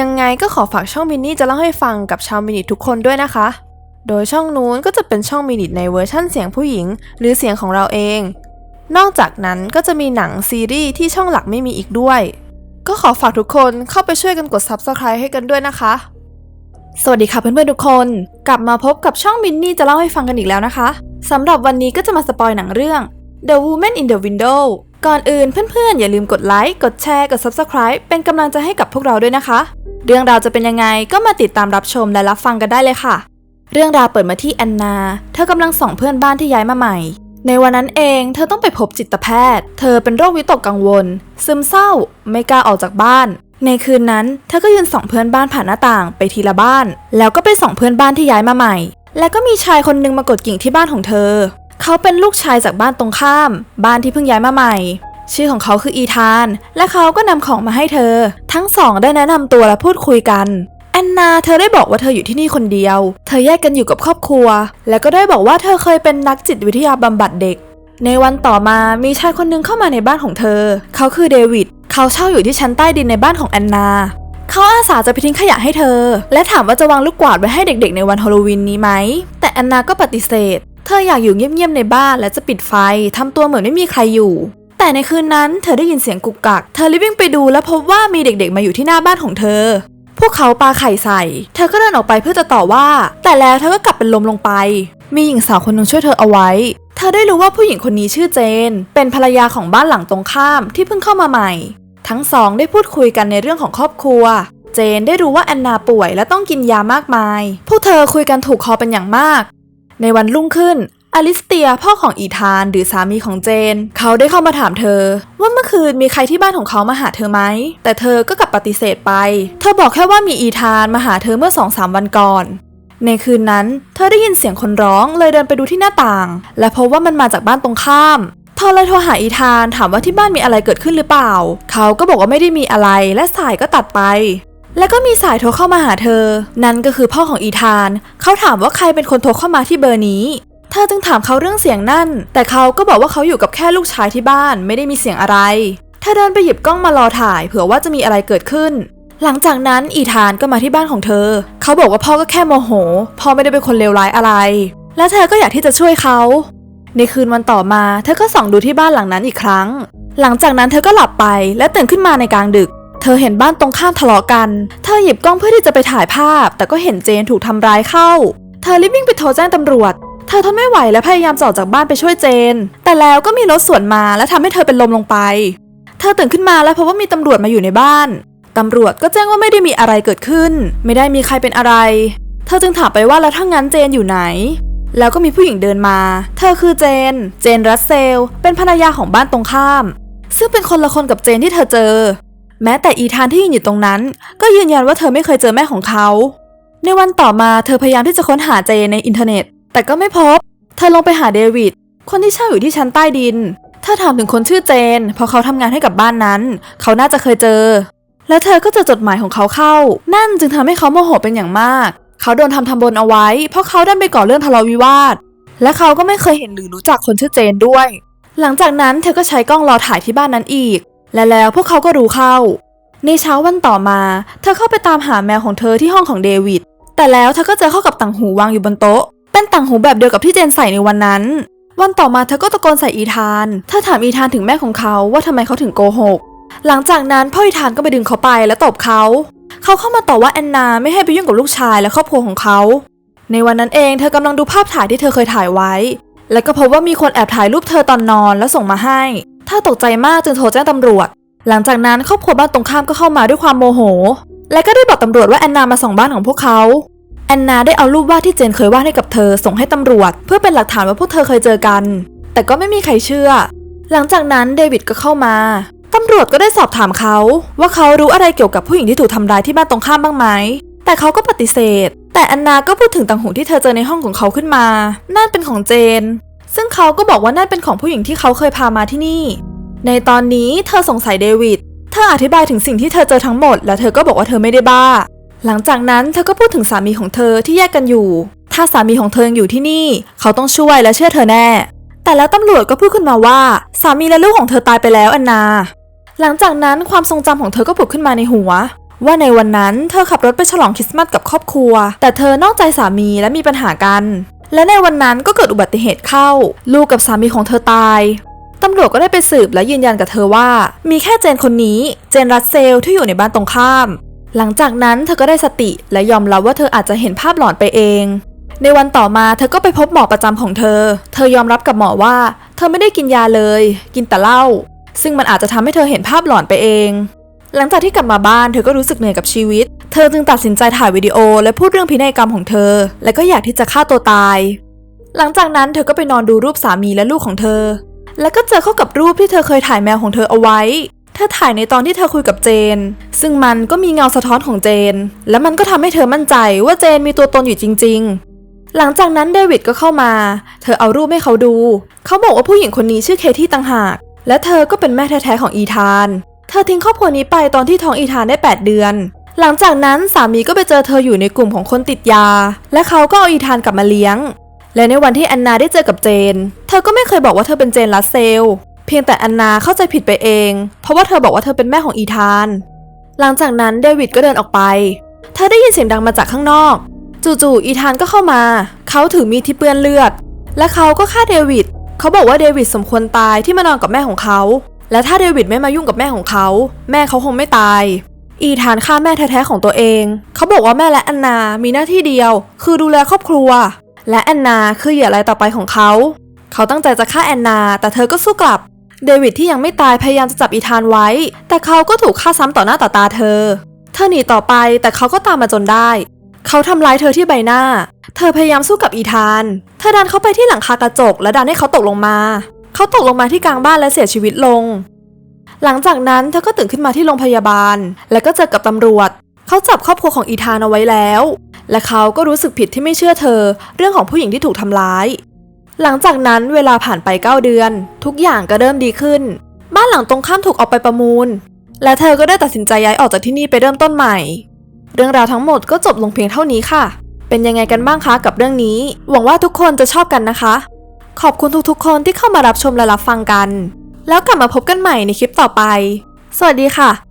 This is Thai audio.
ยังไงก็ขอฝากช่องมินนี่จะเล่าให้ฟังกับชาวมินิทุกคนด้วยนะคะ โดยช่องนู้นก็จะเป็นช่องมินิในเวอร์ชั่นเสียงผู้หญิง หรือเสียงของเราเอง นอกจากนั้นก็จะมีหนังซีรีส์ที่ช่องหลักไม่มีอีกด้วย ก็ขอฝากทุกคนเข้าไปช่วยกันกด Subscribe ให้กันด้วยนะคะ สวัสดีค่ะเพื่อนๆทุกคน กลับมาพบกับช่องมินนี่จะเล่าให้ฟังกันอีกแล้วนะคะสำหรับวันนี้ก็จะมาสปอยหนังเรื่อง The Woman in the Window ก่อนอื่นเพื่อนๆ อย่าลืมกดไลค์ กดแชร์ กด Subscribe เป็นกำลังใจให้กับพวกเราด้วยนะคะ เรื่องราวจะเป็นยังไงก็มาติดตามรับชมและรับฟังกันได้เลยค่ะ เรื่องราวเปิดมาที่แอนนา เธอกำลังส่องเพื่อนบ้านที่ย้ายมาใหม่ ในวันนั้นเองเธอต้องไปพบจิตแพทย์ เธอเป็นโรควิตกกังวล ซึมเศร้า ไม่กล้าออกจากบ้าน ในคืนนั้นเธอก็ยืนส่องเพื่อนบ้านผ่านหน้าต่างไปทีละบ้าน แล้วก็ไปส่องเพื่อนบ้านที่ย้ายมาใหม่ แล้วก็มีชายคนหนึงมากดกิ่งที่บ้านของเธอ เขาเป็นลูกชายจากบ้านตรงข้าม บ้านที่เพิ่งย้ายมาใหม่ ชื่อของเขาคืออีธาน และเขาก็นำของมาให้เธอ ทั้งสองได้แนะนำตัวและพูดคุยกันแอนนาเธอได้บอกว่าเธออยู่ที่นี่คนเดียว เธอแยกกันอยู่กับครอบครัว แล้วก็ได้บอกว่าเธอเคยเป็นนักจิตวิทยาบำบัดเด็ก ในวันต่อมามีชายคนหนึงเข้ามาในบ้านของเธอ เขาคือเดวิด เขาเช่าอยู่ที่ชั้นใต้ดินในบ้านของแอนนาเขาอาสาจะไปทิ้งขยะให้เธอ และถามว่าจะวางลูกกวาดไว้ให้เด็กๆ ในวันฮาโลวีนนี้ไหม แต่แอนนาก็ปฏิเสธ เธออยากอยู่เงียบๆในบ้านและจะปิดไฟทำตัวเหมือนไม่มีใครอยู่ แต่ในคืนนั้นเธอได้ยินเสียงกุกกัก เธอรีบวิ่งไปดูและพบว่ามีเด็กๆมาอยู่ที่หน้าบ้านของเธอ พวกเขาปาไข่ใส่ เธอก็เดินออกไปเพื่อจะต่อว่า แต่แล้วเธอก็กลับเป็นลมลงไป มีหญิงสาวคนหนึ่งช่วยเธอเอาไว้ เธอได้รู้ว่าผู้หญิงคนนี้ชื่อเจน เป็นภรรยาของบ้านหลังตรงข้ามที่เพิ่งเข้ามาใหม่ ทั้งสองได้พูดคุยกันในเรื่องของครอบครัวเจนได้รู้ว่าแอนนาป่วยและต้องกินยามากมาย พวกเธอคุยกันถูกคอเป็นอย่างมาก ในวันรุ่งขึ้น อลิสเตียพ่อของอีธานหรือสามีของเจน เขาได้เข้ามาถามเธอ ว่าเมื่อคืนมีใครที่บ้านของเขามาหาเธอไหม แต่เธอก็กลับปฏิเสธไป เธอบอกแค่ว่ามีอีธานมาหาเธอเมื่อสองสามวันก่อน ในคืนนั้น เธอได้ยินเสียงคนร้องเลยเดินไปดูที่หน้าต่าง และพบว่ามันมาจากบ้านตรงข้ามเธอเลยโทรหาอีธานถามว่าที่บ้านมีอะไรเกิดขึ้นหรือเปล่า เขาก็บอกว่าไม่ได้มีอะไรและสายก็ตัดไปแล้วก็มีสายโทรเข้ามาหาเธอ นั่นก็คือพ่อของอีธาน เขาถามว่าใครเป็นคนโทรเข้ามาที่เบอร์นี้ เธอจึงถามเขาเรื่องเสียงนั่น แต่เขาก็บอกว่าเขาอยู่กับแค่ลูกชายที่บ้านไม่ได้มีเสียงอะไร เธอเดินไปหยิบกล้องมารอถ่ายเผื่อว่าจะมีอะไรเกิดขึ้น หลังจากนั้นอีธานก็มาที่บ้านของเธอ เขาบอกว่าพ่อก็แค่โมโห พ่อไม่ได้เป็นคนเลวร้ายอะไร และเธอก็อยากที่จะช่วยเขา ในคืนวันต่อมา เธอก็ส่องดูที่บ้านหลังนั้นอีกครั้ง หลังจากนั้นเธอก็หลับไปและตื่นขึ้นมาในกลางดึก เธอเห็นบ้านตรงข้ามทะเลาะกัน เธอหยิบกล้องเพื่อที่จะไปถ่ายภาพ แต่ก็เห็นเจนถูกทำร้ายเข้า เธอรีบวิ่งไปโทรแจ้งตำรวจ เธอทนไม่ไหวและพยายามจะออกจากบ้านไปช่วยเจน แต่แล้วก็มีรถสวนมาและทำให้เธอเป็นลมลงไป เธอตื่นขึ้นมาแล้วพบว่ามีตำรวจมาอยู่ในบ้าน ตำรวจก็แจ้งว่าไม่ได้มีอะไรเกิดขึ้น ไม่ได้มีใครเป็นอะไร เธอจึงถามไปว่าแล้วถ้างั้นเจนอยู่ไหน แล้วก็มีผู้หญิงเดินมา เธอคือเจน เจนรัสเซล เป็นภรรยาของบ้านตรงข้าม ซึ่งเป็นคนละคนกับเจนที่เธอเจอ แม้แต่อีธานที่ยืนอยู่ตรงนั้น ก็ยืนยันว่าเธอไม่เคยเจอแม่ของเขา ในวันต่อมาเธอพยายามที่จะค้นหาเจนในอินเทอร์เน็ต แต่ก็ไม่พบ เธอลงไปหาเดวิด คนที่เช่าอยู่ที่ชั้นใต้ดินเธอถามถึงคนชื่อเจน เพราะเขาทำงานให้กับบ้านนั้น เขาน่าจะเคยเจอ แล้วเธอก็เจอจดหมายของเขาเข้า นั่นจึงทำให้เขาโมโหเป็นอย่างมาก เขาโดนทำทำบนเอาไว้ เพราะเขาดันไปก่อเรื่องทะเลาะวิวาท และเขาก็ไม่เคยเห็นหรือรู้จักคนชื่อเจนด้วย หลังจากนั้นเธอก็ใช้กล้องรอถ่ายที่บ้านนั้นอีก และแล้วพวกเขาก็รู้เข้า ในเช้าวันต่อมา เธอเข้าไปตามหาแมวของเธอที่ห้องของเดวิด แต่แล้วเธอก็เจอเข้ากับต่างหูวางอยู่บนโต๊ะ เป็นต่างหูแบบเดียวกับที่เจนใส่ในวันนั้น วันต่อมาเธอก็ตะโกนใส่อีธานเธอถามอีธานถึงแม่ของเขาว่าทำไมเขาถึงโกหก หลังจากนั้นพ่ออีธานก็ไปดึงเขาไปและตบเขา เขาเข้ามาต่อว่าแอนนาไม่ให้ไปยุ่งกับลูกชายและครอบครัวของเขา ในวันนั้นเองเธอกำลังดูภาพถ่ายที่เธอเคยถ่ายไว้ แล้วก็พบว่ามีคนแอบถ่ายรูปเธอตอนนอนแล้วส่งมาให้เธอตกใจมากจึงโทรแจ้งตำรวจ หลังจากนั้นครอบครัวบ้านตรงข้ามก็เข้ามาด้วยความโมโห และก็ได้บอกตำรวจว่าแอนนามาส่องบ้านของพวกเขา แอนนาได้เอารูปวาดที่เจนเคยวาดให้กับเธอส่งให้ตำรวจ เพื่อเป็นหลักฐานว่าพวกเธอเคยเจอกัน แต่ก็ไม่มีใครเชื่อ หลังจากนั้นเดวิดก็เข้ามาตำรวจก็ได้สอบถามเขา ว่าเขารู้อะไรเกี่ยวกับผู้หญิงที่ถูกทำร้ายที่บ้านตรงข้ามบ้างไหมแต่เขาก็ปฏิเสธ แต่แอนนาก็พูดถึงต่างหูที่เธอเจอในห้องของเขาขึ้นมา นั่นเป็นของเจน ซึ่งเขาก็บอกว่านั่นเป็นของผู้หญิงที่เขาเคยพามาที่นี่ ในตอนนี้เธอสงสัยเดวิดเธออธิบายถึงสิ่งที่เธอเจอทั้งหมด และเธอก็บอกว่าเธอไม่ได้บ้า หลังจากนั้นเธอก็พูดถึงสามีของเธอที่แยกกันอยู่ ถ้าสามีของเธอยังอยู่ที่นี่ เขาต้องช่วยและเชื่อเธอแน่ แต่แล้วตำรวจก็พูดขึ้นมาว่า สามีและลูกของเธอตายไปแล้วแอนนา หลังจากนั้นความทรงจำของเธอก็ผุดขึ้นมาในหัว ว่าในวันนั้นเธอขับรถไปฉลองคริสต์มาสกับครอบครัว แต่เธอนอกใจสามีและมีปัญหากัน และในวันนั้นก็เกิดอุบัติเหตุเข้า ลูกกับสามีของเธอตายตำรวจก็ได้ไปสืบและยืนยันกับเธอว่า มีแค่เจนคนนี้ เจนรัสเซลที่อยู่ในบ้านตรงข้าม หลังจากนั้นเธอก็ได้สติและยอมรับว่าเธออาจจะเห็นภาพหลอนไปเอง ในวันต่อมาเธอก็ไปพบหมอประจำของเธอ เธอยอมรับกับหมอว่า เธอไม่ได้กินยาเลย กินแต่เหล้า ซึ่งมันอาจจะทำให้เธอเห็นภาพหลอนไปเอง หลังจากที่กลับมาบ้านเธอก็รู้สึกเหนื่อยกับชีวิต เธอจึงตัดสินใจถ่ายวิดีโอ และพูดเรื่องพินัยกรรมของเธอ และก็อยากที่จะฆ่าตัวตาย หลังจากนั้นเธอก็ไปนอนดูรูปสามีและลูกของเธอ แล้วก็เจอเข้ากับรูปที่เธอเคยถ่ายแมวของเธอเอาไว้ เธอถ่ายในตอนที่เธอคุยกับเจน ซึ่งมันก็มีเงาสะท้อนของเจน และมันก็ทำให้เธอมั่นใจว่าเจนมีตัวตนอยู่จริง ๆ หลังจากนั้นเดวิดก็เข้ามา เธอเอารูปให้เขาดู เขาบอกว่าผู้หญิงคนนี้ชื่อเคที่ต่างหาก และเธอก็เป็นแม่แท้ๆของอีธาน เธอทิ้งครอบครัวนี้ไปตอนที่ท้องอีธานได้ 8 เดือน หลังจากนั้นสามีก็ไปเจอเธออยู่ในกลุ่มของคนติดยา และเขาก็เอาอีธานกลับมาเลี้ยงและในวันที่แอนนาได้เจอกับเจน เธอก็ไม่เคยบอกว่าเธอเป็นเจนลัสเซล เพียงแต่แอนนาเข้าใจผิดไปเอง เพราะว่าเธอบอกว่าเธอเป็นแม่ของอีธาน หลังจากนั้นเดวิดก็เดินออกไป เธอได้ยินเสียงดังมาจากข้างนอก จู่ๆอีธานก็เข้ามา เขาถือมีดที่เปื้อนเลือด และเขาก็ฆ่าเดวิด เขาบอกว่าเดวิดสมควรตายที่มานอนกับแม่ของเขา และถ้าเดวิดไม่มายุ่งกับแม่ของเขา แม่เขาคงไม่ตาย อีธานฆ่าแม่แท้ๆของตัวเอง เขาบอกว่าแม่และแอนนา มีหน้าที่เดียว คือดูแลครอบครัว และแอนนาคือเหยื่อรายต่อไปของเขา เขาตั้งใจจะฆ่าแอนนา แต่เธอก็สู้กลับ เดวิดที่ยังไม่ตายพยายามจะจับอีธานไว้ แต่เขาก็ถูกฆ่าซ้ำต่อหน้าต่อตาเธอ เธอหนีต่อไปแต่เขาก็ตามมาจนได้ เขาทำร้ายเธอที่ใบหน้า เธอพยายามสู้กับอีธาน เธอดันเขาไปที่หลังคากระจก และดันให้เขาตกลงมา เขาตกลงมาที่กลางบ้านและเสียชีวิตลง หลังจากนั้นเธอก็ตื่นขึ้นมาที่โรงพยาบาล และก็เจอกับตำรวจ เขาจับครอบครัวของอีธานเอาไว้แล้ว และเขาก็รู้สึกผิดที่ไม่เชื่อเธอ เรื่องของผู้หญิงที่ถูกทำร้าย หลังจากนั้นเวลาผ่านไป 9 เดือน ทุกอย่างก็เริ่มดีขึ้น บ้านหลังตรงข้ามถูกเอาไปประมูล และเธอก็ได้ตัดสินใจย้ายออกจากที่นี่ไปเริ่มต้นใหม่ เรื่องราวทั้งหมดก็จบลงเพียงเท่านี้ค่ะ เป็นยังไงกันบ้างคะกับเรื่องนี้ หวังว่าทุกคนจะชอบกันนะคะ ขอบคุณทุกๆ คนที่เข้ามารับชมและรับฟังกัน แล้วกลับมาพบกันใหม่ในคลิปต่อไป สวัสดีค่ะ